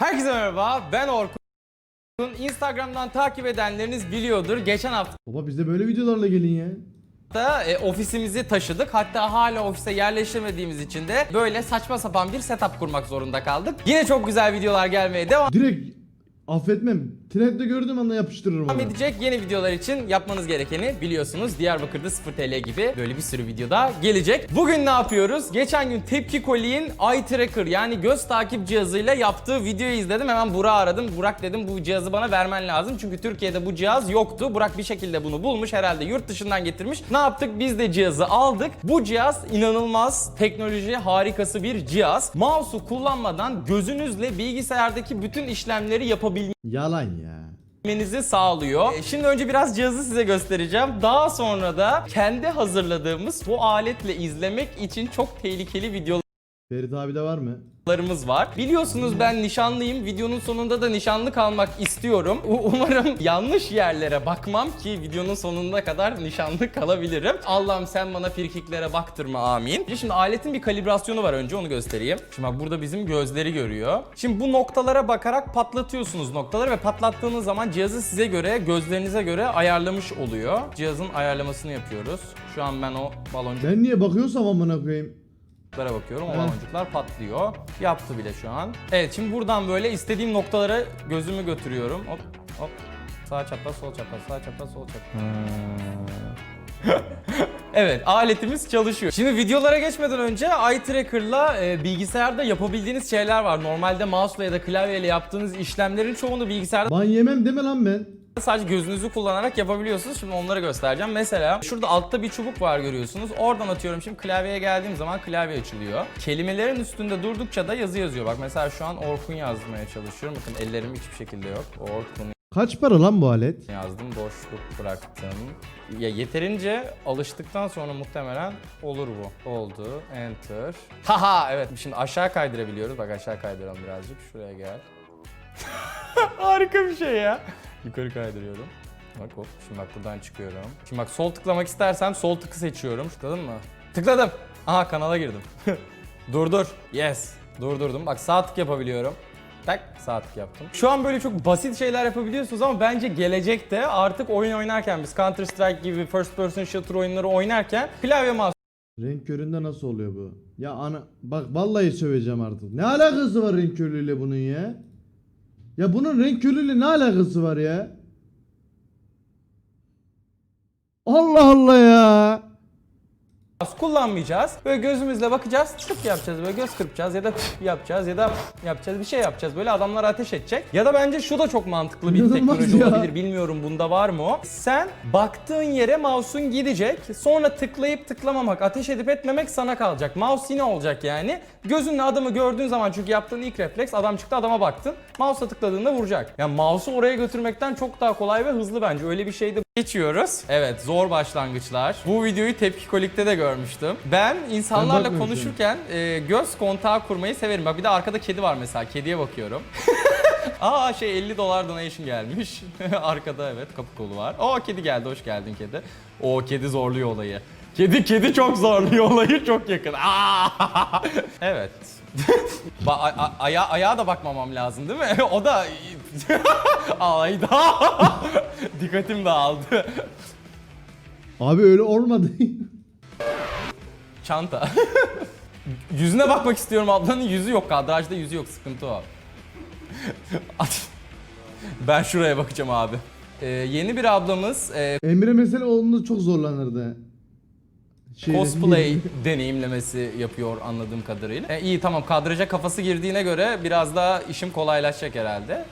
Herkese merhaba, ben Orkun. Instagram'dan takip edenleriniz biliyordur. Geçen hafta Baba bize böyle videolarla gelin ya. e, ofisimizi taşıdık. Hatta hala ofise yerleştirmediğimiz için de böyle saçma sapan bir setup kurmak zorunda kaldık. Yine çok güzel videolar gelmeye devam Direkt affetmem. Trendde gördüğüm anda yapıştırırım onu. edecek. Yeni videolar için yapmanız gerekeni biliyorsunuz. Diyarbakır'da 0 TL gibi böyle bir sürü videoda gelecek. Bugün ne yapıyoruz? Geçen gün Tepki Koli'nin Eye Tracker yani göz takip cihazıyla yaptığı videoyu izledim. Hemen Burak'ı aradım. Burak dedim bu cihazı bana vermen lazım. Çünkü Türkiye'de bu cihaz yoktu. Burak bir şekilde bunu bulmuş. Herhalde yurt dışından getirmiş. Ne yaptık? Biz de cihazı aldık. Bu cihaz inanılmaz teknoloji harikası bir cihaz. Mouse'u kullanmadan gözünüzle bilgisayardaki bütün işlemleri yapabilmenizi Yalan ya. sağlıyor. E, Şimdi önce biraz cihazı size göstereceğim. Daha sonra da kendi hazırladığımız bu aletle izlemek için çok tehlikeli videolar Ferit abi de var mı? Larımız var. Biliyorsunuz ben nişanlıyım. Videonun sonunda da nişanlı kalmak istiyorum. U- Umarım yanlış yerlere bakmam ki videonun sonuna kadar nişanlı kalabilirim. Allah'ım sen bana firkiklere baktırma amin. Şimdi aletin bir kalibrasyonu var önce onu göstereyim. Şimdi bak burada bizim gözleri görüyor. Şimdi bu noktalara bakarak patlatıyorsunuz noktaları ve patlattığınız zaman cihazı size göre gözlerinize göre ayarlamış oluyor. Cihazın ayarlamasını yapıyoruz. Şu an ben o baloncuk Ben niye bakıyorsam amına koyayım. Baloncuklara bakıyorum. Baloncuklar patlıyor. Yaptı bile şu an. Evet şimdi buradan böyle istediğim noktalara gözümü götürüyorum. Hop hop. Sağ çapraz, sol çapraz, sağ çapraz, sol çapraz. evet aletimiz çalışıyor. Şimdi videolara geçmeden önce Eye Tracker'la e, bilgisayarda yapabildiğiniz şeyler var. Normalde mouse'la ya da klavyeyle yaptığınız işlemlerin çoğunu bilgisayarda Ban yemem deme lan ben. Sadece gözünüzü kullanarak yapabiliyorsunuz. Şimdi onları göstereceğim. Mesela şurada altta bir çubuk var görüyorsunuz. Oradan atıyorum şimdi klavyeye geldiğim zaman klavye açılıyor. Kelimelerin üstünde durdukça da yazı yazıyor. Bak mesela şu an Orkun yazmaya çalışıyorum. Bakın ellerim hiçbir şekilde yok. Orkun Kaç para lan bu alet? yazdım, boşluk bıraktım. Ya yeterince alıştıktan sonra muhtemelen olur bu. Oldu. Enter. Haha evet şimdi aşağı kaydırabiliyoruz. Bak aşağı kaydıralım birazcık. Şuraya gel. Harika bir şey ya. Yukarı kaydırıyorum. Bak hop şimdi bak buradan çıkıyorum. Şimdi bak sol tıklamak istersem sol tıkı seçiyorum. Tıkladın mı? Tıkladım. Aha kanala girdim. Durdur. Yes. Durdurdum. Bak sağ tık yapabiliyorum. Tak sağ tık yaptım. Şu an böyle çok basit şeyler yapabiliyorsunuz ama bence gelecekte artık oyun oynarken biz Counter Strike gibi first person shooter oyunları oynarken klavye mouse Renk köründe nasıl oluyor bu? Ya ana bak vallahi söveceğim artık. Ne alakası var renk körlüğüyle bunun ya? Ya bunun renk körlüğüyle ne alakası var ya? Allah Allah ya. Kullanmayacağız. Böyle gözümüzle bakacağız, tık yapacağız, böyle göz kırpacağız ya da yapacağız ya da yapacağız, bir şey yapacağız. Böyle adamlar ateş edecek. Ya da bence şu da çok mantıklı bir İnanılmaz teknoloji ya. olabilir. Bilmiyorum bunda var mı o? Sen baktığın yere mouse'un gidecek. Sonra tıklayıp tıklamamak, ateş edip etmemek sana kalacak. Mouse yine olacak yani. Gözünle adamı gördüğün zaman çünkü yaptığın ilk refleks adam çıktı adama baktın. Mouse'a tıkladığında vuracak. Yani mouse'u oraya götürmekten çok daha kolay ve hızlı bence. Öyle bir şey de geçiyoruz. Evet zor başlangıçlar. Bu videoyu Tepki Kolik'te de görmüştüm. Ben insanlarla bakmamıştım. konuşurken e, göz kontağı kurmayı severim. Bak bir de arkada kedi var mesela. Kediye bakıyorum. Aa şey 50 dolar donation gelmiş. Arkada evet kapı kolu var. O kedi geldi hoş geldin kedi. O kedi zorluyor olayı. Kedi kedi çok zorluyor olayı çok yakın. Aa! evet. ba- a- a- aya- ayağa da bakmamam lazım değil mi? o da ayda. Dikkatim dağıldı. Abi öyle olmadı. Çanta. Yüzüne bakmak istiyorum ablanın yüzü yok kadrajda yüzü yok sıkıntı o. ben şuraya bakacağım abi. Ee, yeni bir ablamız e, Emre mesela onda çok zorlanırdı. Şey- cosplay deneyimlemesi yapıyor anladığım kadarıyla. E, iyi tamam kadraja kafası girdiğine göre biraz daha işim kolaylaşacak herhalde.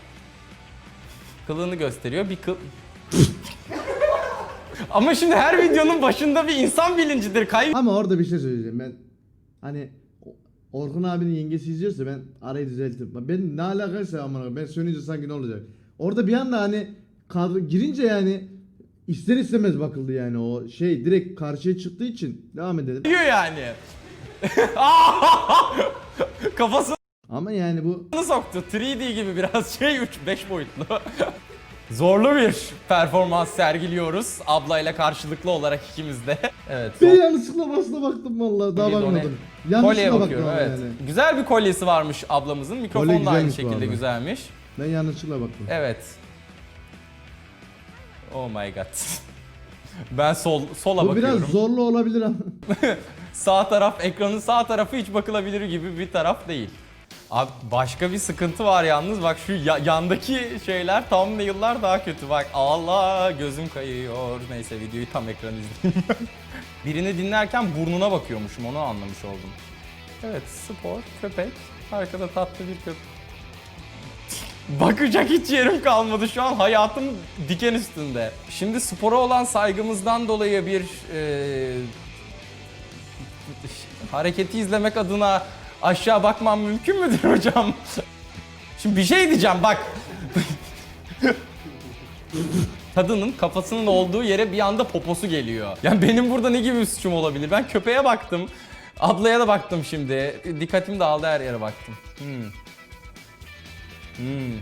Kılığını gösteriyor bir kıl... Ama şimdi her videonun başında bir insan bilincidir. Kay Ama orada bir şey söyleyeceğim ben. Hani Orkun abinin yengesi izliyorsa ben arayı düzeltip ben ne alakaysa amına koyayım, ben söyleyince sanki ne olacak. Orada bir anda hani kadro girince yani ister istemez bakıldı yani o şey direkt karşıya çıktığı için devam edelim. diyor yani. Kafasını Ama yani bu soktu. 3D gibi biraz şey 3 5 boyutlu. Zorlu bir performans sergiliyoruz. Ablayla karşılıklı olarak ikimiz de. evet. Ben yanlışlıkla başına baktım valla daha ona- bakmadım. Yanlışlıkla baktım bakıyorum evet. yani. Güzel bir kolyesi varmış ablamızın. Mikrofon da aynı bu şekilde güzelmiş. Ben yanlışlıkla baktım. Evet. Oh my god. Ben sol sola Bu bakıyorum. biraz zorlu olabilir ama. Sağ taraf ekranın sağ tarafı hiç bakılabilir gibi bir taraf değil. Abi başka bir sıkıntı var yalnız. Bak şu ya- yandaki şeyler thumbnail'lar daha kötü. Bak Allah gözüm kayıyor. Neyse videoyu tam ekran izleyeyim. Birini dinlerken burnuna bakıyormuşum onu anlamış oldum. Evet spor köpek arkada tatlı bir köpek Bakacak hiç yerim kalmadı şu an. Hayatım diken üstünde. Şimdi spora olan saygımızdan dolayı bir e, hareketi izlemek adına aşağı bakmam mümkün müdür hocam? Şimdi bir şey diyeceğim bak. Kadının kafasının olduğu yere bir anda poposu geliyor. Yani benim burada ne gibi bir suçum olabilir? Ben köpeğe baktım. Ablaya da baktım şimdi. Dikkatim dağıldı her yere baktım. Hmm. Hmm.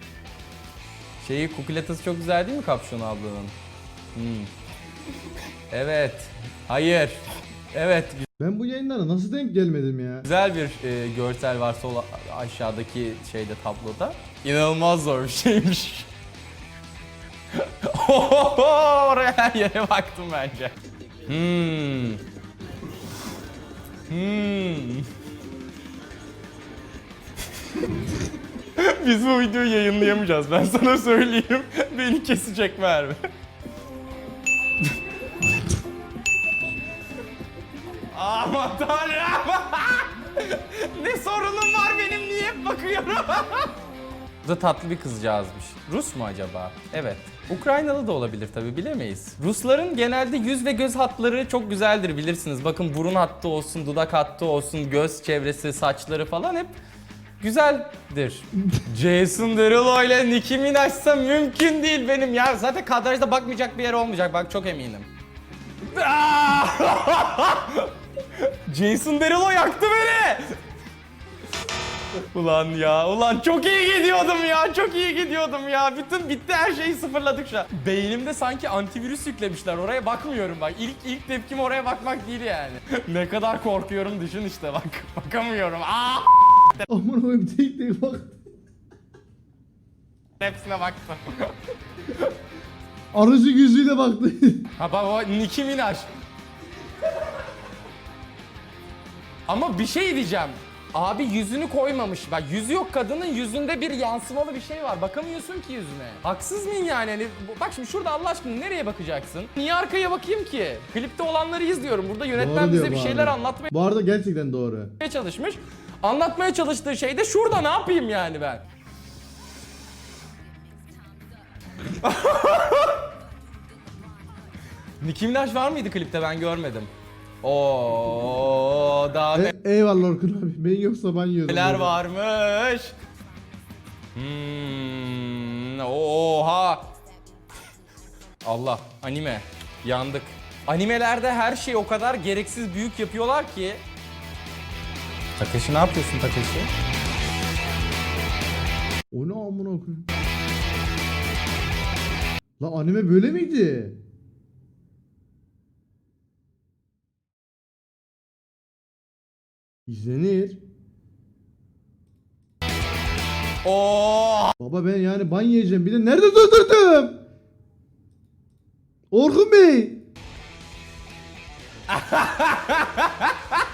Şeyi kukuletası çok güzel değil mi kapşonu ablanın? Hmm. Evet. Hayır. Evet. Ben bu yayınlara nasıl denk gelmedim ya? Güzel bir e, görsel var sol aşağıdaki şeyde tabloda. İnanılmaz zor bir şeymiş. Oraya her yere baktım bence. Hmm. Hmm. Biz bu videoyu yayınlayamayacağız. Ben sana söyleyeyim. Beni kesecek Merve. Sorunum var benim niye hep bakıyorum? Bu da tatlı bir kızcağızmış. Rus mu acaba? Evet. Ukraynalı da olabilir tabi bilemeyiz. Rusların genelde yüz ve göz hatları çok güzeldir bilirsiniz. Bakın burun hattı olsun, dudak hattı olsun, göz çevresi, saçları falan hep güzeldir. Jason Derulo ile Nicki Minaj'sa mümkün değil benim ya. Zaten kadrajda bakmayacak bir yer olmayacak bak çok eminim. Jason Derulo yaktı beni. Ulan ya, ulan çok iyi gidiyordum ya, çok iyi gidiyordum ya. Bütün bitti her şeyi sıfırladık şu an. Beynimde sanki antivirüs yüklemişler, oraya bakmıyorum bak. İlk ilk tepkim oraya bakmak değil yani. ne kadar korkuyorum düşün işte bak. Bakamıyorum. Aa! Aman koyayım tek tek bak. Hepsine baktım. Arıcı gözüyle baktı. ha bak o Nicki Minaj. Ama bir şey diyeceğim. Abi yüzünü koymamış. Bak yüzü yok kadının yüzünde bir yansımalı bir şey var. Bakamıyorsun ki yüzüne. Haksız mıyım yani? Hani, bak şimdi şurada Allah aşkına nereye bakacaksın? Niye arkaya bakayım ki? Klipte olanları izliyorum. Burada yönetmen Doğru bize bir bu şeyler arada. anlatmaya Bu arada gerçekten doğru. çalışmış. Anlatmaya çalıştığı şey de şurada ne yapayım yani ben? Nicki Minaj var mıydı klipte ben görmedim. Oo daha E, eyvallah Orkun abi. Ben yoksa ben yiyordum. neler böyle. varmış. Hmm, oha. Allah anime yandık. Animelerde her şeyi o kadar gereksiz büyük yapıyorlar ki. Takeshi ne yapıyorsun Takeshi? O ne amına koyayım? La anime böyle miydi? İzlenir. Oo Baba ben yani ban yiyeceğim. Bir de nerede durdurdum? Orkun Bey.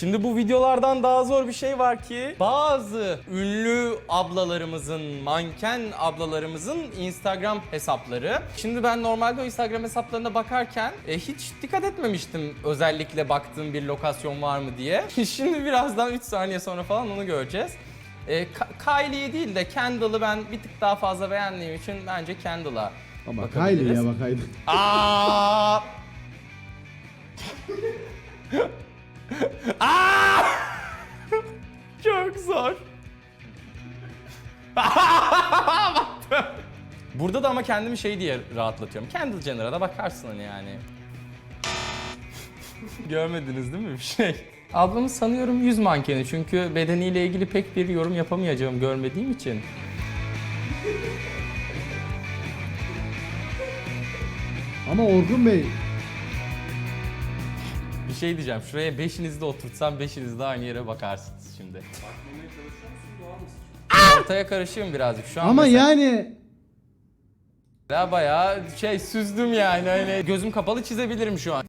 Şimdi bu videolardan daha zor bir şey var ki bazı ünlü ablalarımızın, manken ablalarımızın Instagram hesapları. Şimdi ben normalde o Instagram hesaplarına bakarken e, hiç dikkat etmemiştim özellikle baktığım bir lokasyon var mı diye. Şimdi birazdan 3 saniye sonra falan onu göreceğiz. E, Kylie'yi değil de Kendall'ı ben bir tık daha fazla beğendiğim için bence Kendall'a Ama bakabiliriz. Kylie ya bakaydı. Aa! Aa! Çok zor. Baktım. Burada da ama kendimi şey diye rahatlatıyorum. Kendall Jenner'a da bakarsın hani yani. Görmediniz değil mi bir şey? Ablamız sanıyorum yüz mankeni çünkü bedeniyle ilgili pek bir yorum yapamayacağım görmediğim için. Ama Orkun Bey şey diyeceğim. Şuraya beşinizi de oturtsam beşiniz de aynı yere bakarsınız şimdi. Bakmamaya çalışıyor musun doğal mısın? Ortaya karışıyorum birazcık. Şu an ama mesela yani bayağı şey süzdüm yani. Hani gözüm kapalı çizebilirim şu an.